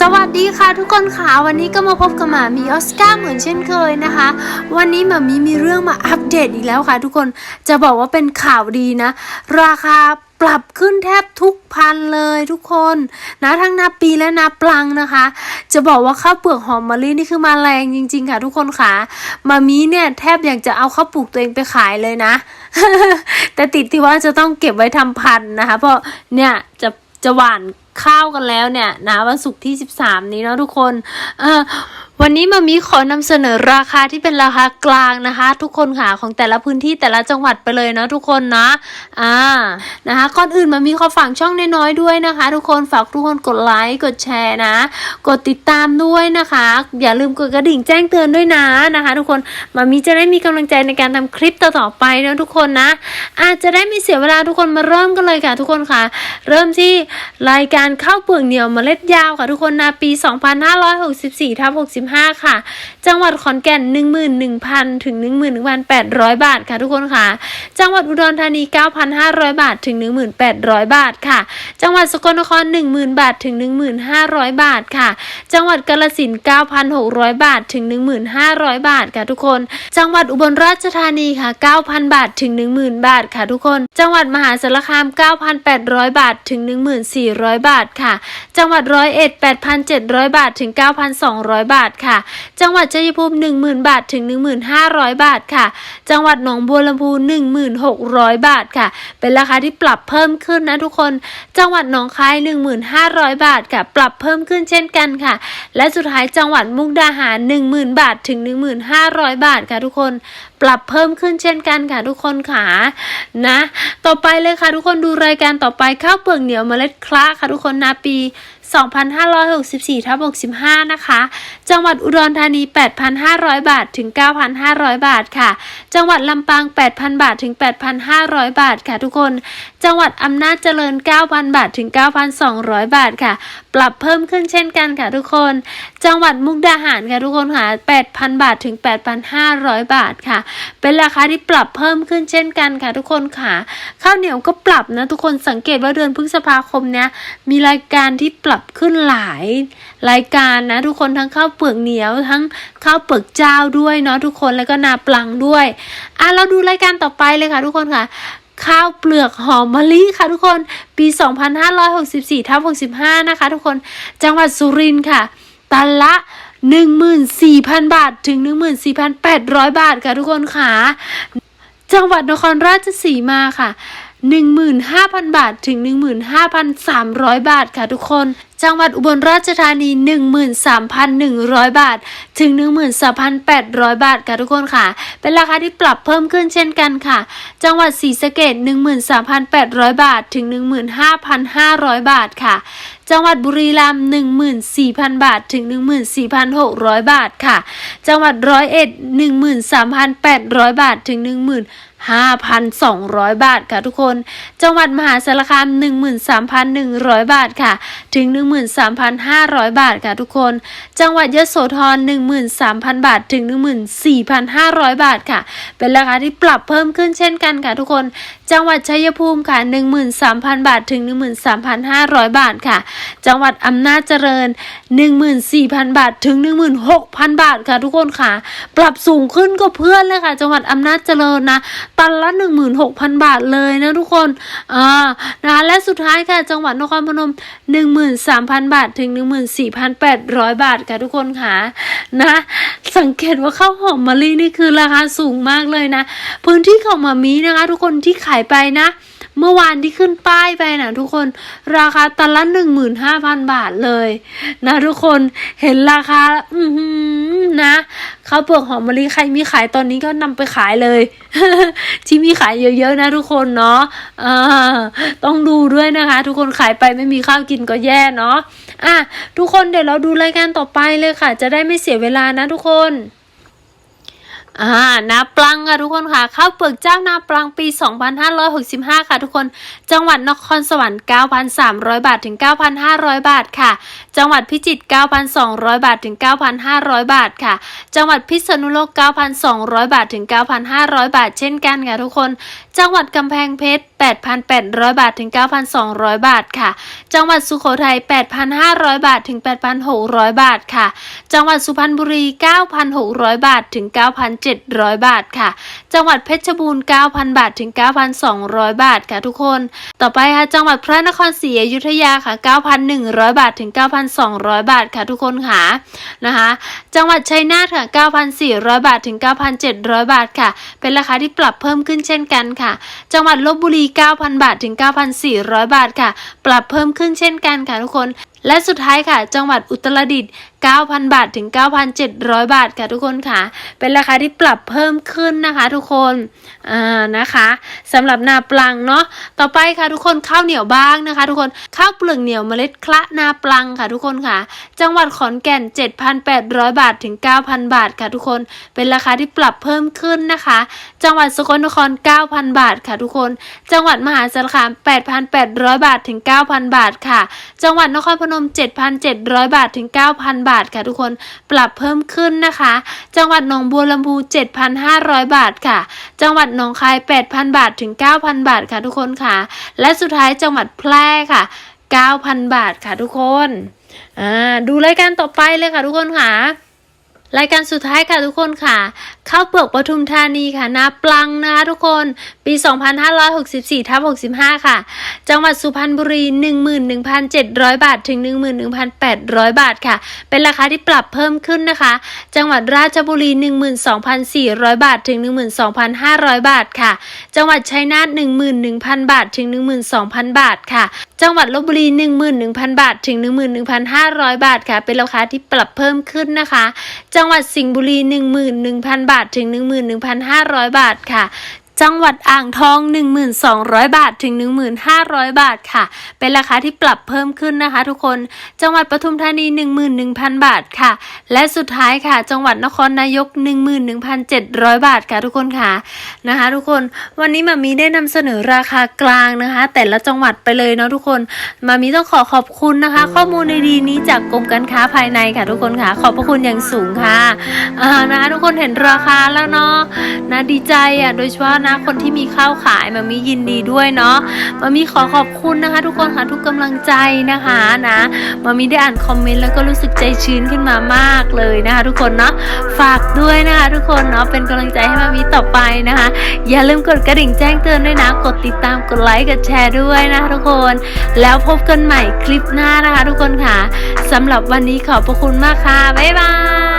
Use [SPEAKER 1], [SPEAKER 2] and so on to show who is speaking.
[SPEAKER 1] สวัสดีค่ะทุกคนค่ะวันนี้ก็มาพบกับหมามีออสการ์เหมือนเช่นเคยนะคะ วันนี้หมามีมีเรื่องมาอัปเดตอีกแล้วค่ะ ทุกคนจะบอกว่าเป็นข่าวดีนะ ราคาปรับขึ้นแทบทุกพันเลยทุกคนนะทั้งนาปีและนาปลังนะคะ จะบอกว่าข้าวเปลือกหอมมะลินี่คือมาแรงจริง ๆ ค่ะ ทุกคนค่ะมามีเนี่ยแทบอยากจะเอาข้าวปลูกตัวเองไปขายเลยนะ แต่ติดที่ว่าจะต้องเก็บไว้ทำพันนะคะ เพราะเนี่ยจะจะหวาน ข้าวกันแล้วเนี่ยนะวันศุกร์ที่ 13 นี้เนาะทุกคนเออ วันนี้มามีขอนำเสนอราคาที่เป็นราคากลางนะคะ ทุกคนค่ะของแต่ละพื้นที่แต่ละจังหวัดไปเลยเนาะทุกคนนะอ่านะคะก่อนอื่นมามีขอฝากช่องน้อยๆด้วยนะคะ ทุกคนฝากทุกคนกดไลค์กดแชร์นะ กดติดตามด้วยนะคะ อย่าลืมกดกระดิ่งแจ้งเตือนด้วยนะนะคะ ทุกคนมามีจะได้มีกำลังใจในการทำคลิปต่อๆไปนะทุกคนนะ อาจจะได้ไม่เสียเวลาทุกคนมาเริ่มกันเลยค่ะ ทุกคนค่ะ เริ่มที่รายการข้าวเปลือกเหนียวเมล็ดยาวค่ะทุกคนนาปี 2564ทับ65 25 ค่ะจังหวัดขอนแก่น 11,000 ถึง 11,800 บาทค่ะทุกคนค่ะ จังหวัดอุดรธานี 9,500 บาทถึง 1,800 บาทค่ะ จังหวัดสกลนคร 10,000 บาทถึง 1,500 บาทค่ะ จังหวัดกาฬสินธุ์9,600 บาทถึง 1,500 บาทค่ะทุกคน จังหวัดอุบลราชธานีค่ะ 9,000 บาทถึง 10,000 บาทค่ะทุกคน จังหวัดมหาสารคาม 9,800 บาทถึง 1,400 บาทค่ะ จังหวัดร้อยเอ็ด8,700 บาทถึง 9,200 บาทค่ะ จังหวัดชัยภูมิ 10,000 บาทถึง 1,500 บาทค่ะ จังหวัดหนองบัวลำพู 1,600 บาทค่ะ เป็นราคาที่ปรับเพิ่มขึ้นนะทุกคน จังหวัดหนองคาย 1,500 บาทค่ะ ปรับเพิ่มขึ้นเช่นกันค่ะ และสุดท้ายจังหวัดมุกดาหาร 10,000 บาทถึง 1,500 บาทค่ะทุกคน ปรับเพิ่มขึ้นเช่นกันค่ะทุกคนค่ะนะ ต่อไปเลยค่ะทุกคนดูรายการต่อไปข้าวเปลือกเหนียวเมล็ดคล้าค่ะทุกคนนาปี 2564ทับ65 นะคะ จังหวัดอุดรธานี 8,500 บาทถึง 9,500 บาทค่ะ จังหวัดลำปาง 8,000 บาทถึง 8,500 บาทค่ะทุกคน จังหวัดอำนาจเจริญ 9,000 บาทถึง 9,200 บาทค่ะปรับเพิ่มขึ้นเช่นกันค่ะทุกคน จังหวัดมุกดาหารค่ะทุกคนค่ะ 8,000 บาทถึง 8,500 บาทค่ะ เป็นราคาที่ปรับเพิ่มขึ้นเช่นกันค่ะทุกคนค่ะ ข้าวเหนียวก็ปรับนะทุกคนสังเกตว่าเดือนพฤษภาคมเนี้ยมีรายการที่ปรับขึ้นหลายรายการนะทุกคนทั้งข้าวเปลือกเหนียวทั้งข้าวเปลือกเจ้าด้วยเนาะทุกคนแล้วก็นาปลังด้วยอะเราดูรายการต่อไปเลยค่ะทุกคนค่ะ ข้าวเปลือกหอมมะลิค่ะทุกคนปี 2564ทับ65 นะคะทุกคนจังหวัดสุรินทร์ค่ะตันละ14,000 บาทถึง 14,800 บาทค่ะทุกคนค่ะ จังหวัดนครราชสีมาค่ะ 15,000 บาทถึง 15,300 บาทค่ะทุกคน จังหวัดอุบลราชธานี 13,100 บาท ถึง 13,800 บาทค่ะทุกคนค่ะ เป็นราคาที่ปรับเพิ่มขึ้นเช่นกันค่ะ จังหวัดศรีสะเกด13,800 บาท ถึง 15,500 บาทค่ะ จังหวัดบุรีรัมย์14,000 บาทถึง 14,600 บาทค่ะ จังหวัดร้อยเอ็ด13,800 บาทถึง 10,000 5,200 บาทค่ะทุกคน จังหวัดมหาสารคาม 13,100 บาทค่ะ ถึง 13,500 บาทค่ะทุกคน จังหวัดยโสธร 13,000 บาทถึง 14,500 บาทค่ะ เป็นราคาที่ปรับเพิ่มขึ้นเช่นกันค่ะทุกคน จังหวัดชัยภูมิค่ะ 13,000 บาทถึง 13,500 บาทค่ะจังหวัดอำนาจเจริญ 14,000 บาทถึง 16,000 บาทค่ะทุกคนค่ะ ปรับสูงขึ้นก็เพื่อนเลยค่ะ จังหวัดอำนาจเจริญนะตันละ 16,000 บาทเลยนะทุกคนอ่านะคะและสุดท้ายค่ะ จังหวัดนครพนม 13,000 บาทถึง 14,800 บาทค่ะทุกคนค่ะนะสังเกตว่าข้าวหอมมะลินี่คือราคาสูงมากเลยนะ พื้นที่ของมามีนะคะ ทุกคนที่ขายไปนะ เมื่อวานที่ขึ้นป้ายไปนะทุกคนราคาตันละหนึ่งหมื่นห้าพันบาทเลย นะทุกคนเห็นราคา อือหือนะข้าวเปลือกหอมมะลิใครมีขายตอนนี้ก็นำไปขายเลย ที่มีขายเยอะๆนะทุกคนเนาะอ่าต้องดูด้วยนะคะ ทุกคนขายไปไม่มีข้าวกินก็แย่เนาะอะทุกคนเดี๋ยวเราดูรายการต่อไปเลยค่ะ จะได้ไม่เสียเวลานะทุกคน อ่านาปลังค่ะทุกคนค่ะข้าวเปลือกเจ้านาปลังปี 2565 ค่ะทุกคน จังหวัดนครสวรรค์ 9,300 บาทถึง 9,500 บาทค่ะ จังหวัดพิจิตร 9,200 บาทถึง 9,500 บาทค่ะ จังหวัดพิษณุโลก 9,200 บาทถึง 9,500 บาท เช่นกันค่ะทุกคน จังหวัดกำแพงเพชร 8,800 บาทถึง 9,200 บาทค่ะ จังหวัดสุโขทัย 8,500 บาทถึง 8,600 บาทค่ะ จังหวัดสุพรรณบุรี 9,600 บาทถึง 9,700บาทค่ะ จังหวัดเพชรบูรณ์ 9,000 บาทถึง 9,200 บาทค่ะทุกคน ต่อไปค่ะจังหวัดพระนครศรีอยุธยาค่ะ 9,100 บาทถึง 9,200 บาทค่ะทุกคนค่ะนะคะ จังหวัดชัยนาทค่ะ 9,400 บาทถึง 9,700 บาทค่ะ เป็นราคาที่ปรับเพิ่มขึ้นเช่นกันค่ะ จังหวัดลบบุรี 9,000 บาทถึง 9,400 บาทค่ะ ปรับเพิ่มขึ้นเช่นกันค่ะทุกคน และสุดท้ายค่ะ จังหวัดอุตรดิตถ์9,000 บาทถึง 9,700 บาทค่ะทุกคนค่ะ เป็นราคาที่ปรับเพิ่มขึ้นนะคะ ทุกคนอ่านะคะสำหรับนาปลังเนาะต่อไปค่ะทุกคนข้าวเหนียวบ้างนะคะ ทุกคนข้าวเปลือกเหนียวเมล็ดคละนาปลังค่ะ ทุกคนค่ะ จังหวัดขอนแก่น 7,800 บาทถึง 9,000 บาทค่ะทุกคน เป็นราคาที่ปรับเพิ่มขึ้นนะคะ จังหวัดสกลนคร 9,000 บาทค่ะทุกคน จังหวัดมหาสารคาม 8,800 บาทถึง 9,000 บาทค่ะ จังหวัดนครพนมนม 7,700 บาทถึง 9,000 บาทค่ะทุกคนปรับเพิ่มขึ้นนะคะ จังหวัดหนองบัวลำพู7,500 บาทค่ะ จังหวัดหนองคาย 8,000 บาทถึง 9,000 บาทค่ะทุกคนค่ะ และสุดท้ายจังหวัดแพร่ค่ะ 9,000 บาทค่ะทุกคนอ่าดูรายการต่อไปเลยค่ะทุกคนค่ะรายการสุดท้ายค่ะทุกคนค่ะ ข้าวเปลือกปทุมธานีค่ะนาปลังนะคะทุกคนปี 2564ทับ65 ค่ะ จังหวัดสุพรรณบุรี 11,700 บาทถึง 11,800 บาทค่ะ เป็นราคาที่ปรับเพิ่มขึ้นนะคะ จังหวัดราชบุรี 12,400 บาทถึง 12,500 บาทค่ะ จังหวัดชัยนาท11,000 บาทถึง 12,000 บาทค่ะ จังหวัดลบบุรี 11,000 บาทถึง 11,500 บาทค่ะ เป็นราคาที่ปรับเพิ่มขึ้นนะคะ จังหวัดสิงห์บุรี 11,000 บาทาทถึง 11,500 บาทค่ะ จังหวัดอ่างทอง 1,200 บาทถึง 1,500 บาทค่ะ เป็นราคาที่ปรับเพิ่มขึ้นนะคะ ทุกคน จังหวัดปทุมธานี 11,000 บาทค่ะ และสุดท้ายค่ะ จังหวัดนครนายก 11,700 บาทค่ะ ทุกคนค่ะนะคะ ทุกคนวันนี้มามีได้นำเสนอราคากลางนะคะ แต่ละจังหวัดไปเลยเนาะทุกคนมามีต้องขอขอบคุณนะคะ ข้อมูลในดีนี้จากกรมการค้าภายในค่ะ ทุกคนค่ะขอบพระคุณอย่างสูงค่ะอ่านะคะทุกคนเห็นราคาแล้วเนาะนะดีใจอะโดยเฉพาะนะคนที่มีข้าวขายมามียินดีด้วยเนาะมามีขอขอบคุณนะคะ ทุกคนค่ะทุกกำลังใจนะคะนะมามีได้อ่านคอมเมนต์แล้วก็รู้สึกใจชื้นขึ้นมามากเลยนะคะ ทุกคนเนาะฝากด้วยนะคะ ทุกคนเนาะเป็นกำลังใจให้มามีต่อไปนะคะ อย่าลืมกดกระดิ่งแจ้งเตือนด้วยนะ กดติดตามกดไลค์กดแชร์ด้วยนะคะทุกคน แล้วพบกันใหม่คลิปหน้านะคะ ทุกคนค่ะสำหรับวันนี้ขอบพระคุณมากค่ะบ๊ายบาย